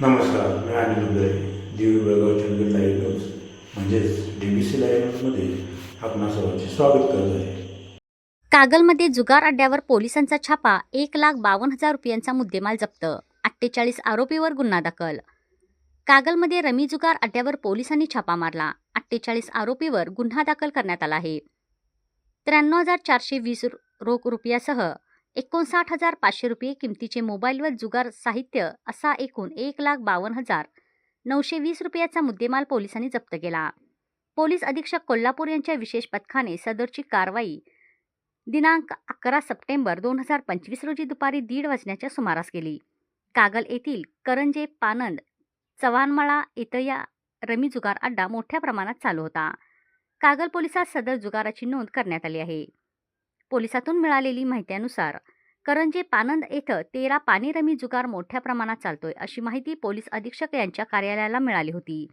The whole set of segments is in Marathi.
नमस्कार मी अनिल उदय दिवी बेळगाव चंदगड लाईव्ह न्यूज म्हणजेच डी बी सी लाईव्ह न्यूजमध्ये आपणा सर्वांचे स्वागत करत आहे. कागलमध्ये जुगार अड्ड्यावर पोलिसांचा छापा एक लाख बावन्न हजार रुपयांचा मुद्देमाल जप्त अठ्ठेचाळीस आरोपीवर गुन्हा दाखल. कागलमध्ये रमी जुगार अड्ड्यावर पोलिसांनी छापा मारला अठ्ठेचाळीस आरोपीवर गुन्हा दाखल करण्यात आला आहे. त्र्याण्णव हजार चारशे वीस रोख रुपयासह एकोणसाठ हजार पाचशे रुपये किमतीचे मोबाईलवर जुगार साहित्य असा एकूण एक लाख बावन्न हजार नऊशे वीस रुपयाचा मुद्देमाल पोलिसांनी जप्त केला. पोलीस अधीक्षक कोल्हापूर यांच्या विशेष पथकाने सदरची कारवाई दिनांक अकरा सप्टेंबर दोन हजार पंचवीस रोजी दुपारी दीड वाजण्याच्या सुमारास केली. कागल येथील करंजे पानंद चव्हाणमळा इथं या रमी जुगार अड्डा मोठ्या प्रमाणात चालू होता. कागल पोलिसात सदर जुगाराची नोंद करण्यात आली आहे. पोलिसातून मिळालेली माहितीनुसार करंजे पानंद येथं तेरा पाणीरमी जुगार मोठ्या प्रमाणात चालतोय अशी माहिती पोलीस अधीक्षक यांच्या कार्यालयाला मिळाली होती.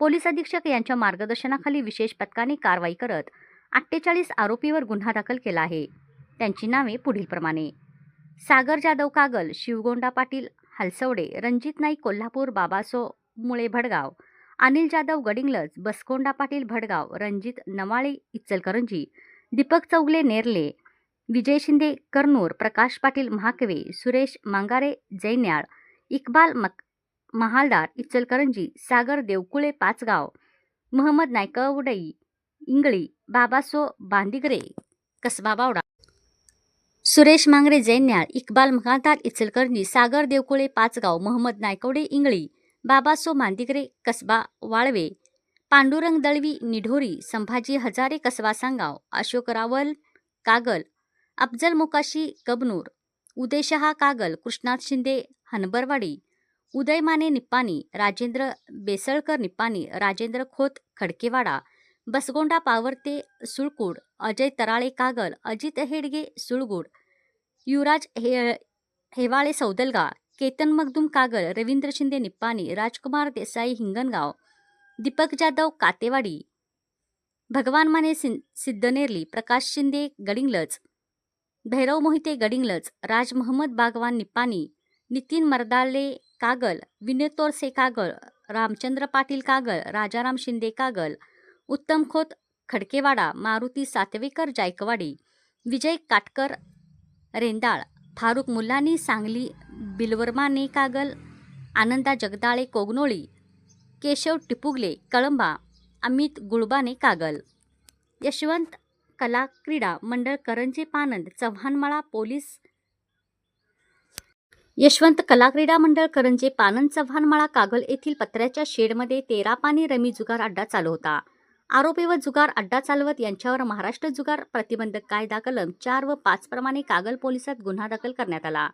पोलीस अधीक्षक यांच्या मार्गदर्शनाखाली विशेष पथकाने कारवाई करत अठ्ठेचाळीस आरोपीवर गुन्हा दाखल केला आहे. त्यांची नावे पुढीलप्रमाणे. सागर जाधव कागल शिवगोंडा पाटील हलसवडे रणजित नाईक कोल्हापूर बाबासो मुळे भडगाव अनिल जाधव गडिंगलज बसकोंडा पाटील भडगाव रणजित नवाळे इचलकरंजी दीपक चौगले नेरले विजय शिंदे कर्नूर प्रकाश पाटील महाकवे सुरेश मांगारे जैन्याळ इक्बाल मक महालदार इचलकरंजी सागर देवकुळे पाचगाव महम्मद नायकवडई इंगळी बाबासो बांदिगरे कसबा बावडा. सुरेश मांगरे जैन्याळ इक्बाल महालदार इचलकरंजी सागर देवकुळे पाचगाव मोहम्मद नायकवडे इंगळी बाबासो मांदिगरे कसबा वाळवे पांडुरंग दळवी निढोरी संभाजी हजारे कसबा सांगाव अशोक रावल कागल अफजल मोकाशी कबनूर उदयशहा कागल कृष्णात शिंदे हनबरवाडी उदय माने निप्पाणी राजेंद्र बेसळकर निप्पाणी राजेंद्र खोत खडकेवाडा बसगोंडा पावरते सुळकूड अजय तराळे कागल अजित हेडगे सुळगूड युवराज हे हेवाळे सौदलगा केतन मगदुम कागल रवींद्र शिंदे निप्पाणी राजकुमार देसाई हिंगणगाव दीपक जाधव कातेवाडी. भगवान माने सिं सिद्धनेरली प्रकाश शिंदे गडिंगलज. भैरव मोहिते गडिंगलज राज महम्मद बागवान निप्पाणी नितीन मर्दाले कागल विनय तोरसे कागल रामचंद्र पाटील कागल राजाराम शिंदे कागल उत्तम खोत खडकेवाडा मारुती सातवेकर जायकवाडी विजय काटकर रेंदाळ फारुख मुल्लानी सांगली बिलवर्माने कागल आनंदा जगदाळे कोगनोळी केशव टिपुगले कळंबा अमित गुळबाने कागल. यशवंत कला क्रीडा मंडळ करंजे पानंद चव्हाणमाळा पोलीस यशवंत कला क्रीडा मंडळ करंजे पानंद चव्हाणमाळा कागल येथील पत्र्याच्या शेडमध्ये तेरा पाणी रमी जुगार अड्डा चालू होता आरोपी व जुगार अड्डा चालवत यांच्यावर महाराष्ट्र जुगार प्रतिबंधक कायदा कलम चार व पाच प्रमाणे कागल पोलिसात गुन्हा दाखल करण्यात आला.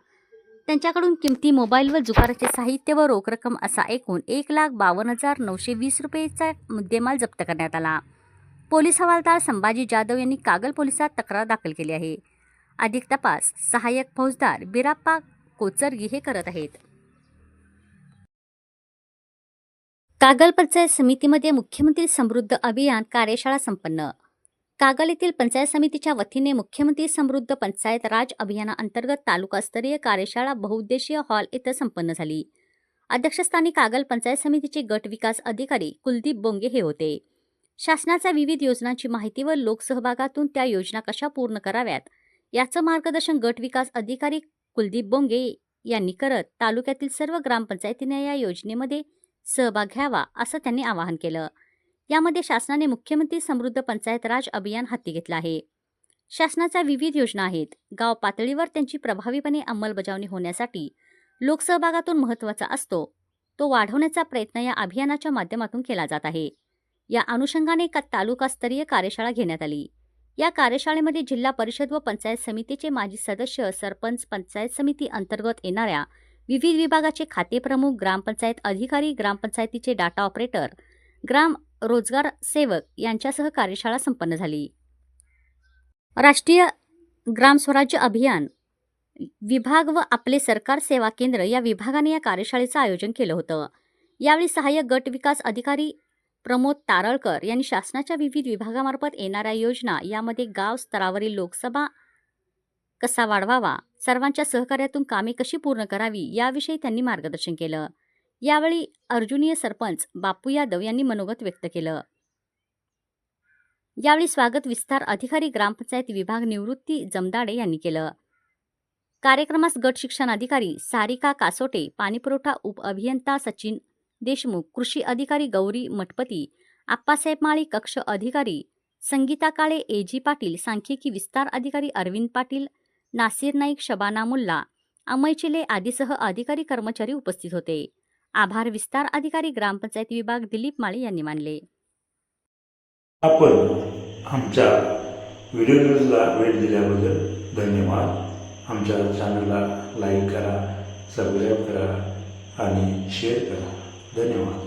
त्यांच्याकडून किमती मोबाईल व जुगाराचे साहित्य व रोख रक्कम असा एकूण एक लाख बावन्न हजार नऊशे वीस रुपयेचा मुद्देमाल जप्त करण्यात आला. पोलीस हवालदार संभाजी जाधव यांनी कागल पोलिसात तक्रार दाखल केली आहे. अधिक तपास सहाय्यक फौजदार बिराप्पा कोचरगी हे करत आहेत. कागल पंचायत समितीमध्ये मुख्यमंत्री समृद्ध अभियान कार्यशाळा संपन्न कागल येथील पंचायत समितीच्या वतीने मुख्यमंत्री समृद्ध पंचायत राज अभियानाअंतर्गत तालुकास्तरीय कार्यशाळा बहुउद्देशीय हॉल येथे संपन्न झाली. अध्यक्षस्थानी कागल पंचायत समितीचे गट विकास अधिकारी कुलदीप बोंगे हे होते. शासनाच्या विविध योजनांची माहिती व लोकसहभागातून त्या योजना कशा पूर्ण कराव्यात याचं मार्गदर्शन गट विकास अधिकारी कुलदीप बोंगे यांनी करत तालुक्यातील सर्व ग्रामपंचायतीने या योजनेमध्ये सहभाग घ्यावा असं त्यांनी आवाहन केलं. यामध्ये शासनाने मुख्यमंत्री समृद्ध पंचायत राज अभियान हाती घेतलं आहे. शासनाच्या विविध योजना आहेत. गाव पातळीवर त्यांची प्रभावीपणे अंमलबजावणी होण्यासाठी लोकसहभागातून महत्त्वाचा असतो. तो वाढवण्याचा प्रयत्न या अभियानाच्या माध्यमातून केला जात आहे. या अनुषंगाने का तालुकास्तरीय कार्यशाळा घेण्यात आली. या कार्यशाळेमध्ये जिल्हा परिषद व पंचायत समितीचे माजी सदस्य सरपंच पंचायत समिती अंतर्गत येणाऱ्या विविध विभागाचे खाते प्रमुख ग्रामपंचायत अधिकारी ग्रामपंचायतीचे डाटा ऑपरेटर ग्राम रोजगार सेवक यांच्यासह कार्यशाळा संपन्न झाली. राष्ट्रीय ग्राम स्वराज्य अभियान विभाग व आपले सरकार सेवा केंद्र या विभागाने या कार्यशाळेचं आयोजन केलं होतं. यावेळी सहाय्यक गट विकास अधिकारी प्रमोद तारळकर यांनी शासनाच्या विविध विभागामार्फत येणाऱ्या योजना यामध्ये गाव स्तरावरील लोकसभा कसा वाढवावा सर्वांच्या सहकार्यातून कामे कशी पूर्ण करावी याविषयी त्यांनी मार्गदर्शन केलं. यावेळी अर्जुनीय सरपंच बापू यादव यांनी मनोगत व्यक्त केलं. यावेळी स्वागत विस्तार अधिकारी ग्रामपंचायत विभाग निवृत्ती जमदाडे यांनी केलं. कार्यक्रमास गट शिक्षण अधिकारी सारिका कासोटे पाणीपुरवठा उप अभियंता सचिन देशमुख कृषी अधिकारी गौरी मठपती आप्पासाहेब माळी कक्ष अधिकारी संगीता काळे ए जी पाटील सांख्यिकी विस्तार अधिकारी अरविंद पाटील नासिर नाईक शबाना मुल्ला अमय चिले आदीसह अधिकारी कर्मचारी उपस्थित होते. आभार. विस्तार अधिकारी ग्रामपंचायत विभाग दिलीप माळी यांनी मानले. आपण आमच्या व्हिडिओ न्यूजला भेट दिल्याबद्दल धन्यवाद. आमच्या चॅनलला लाईक करा सबस्क्राईब करा आणि शेअर करा. धन्यवाद.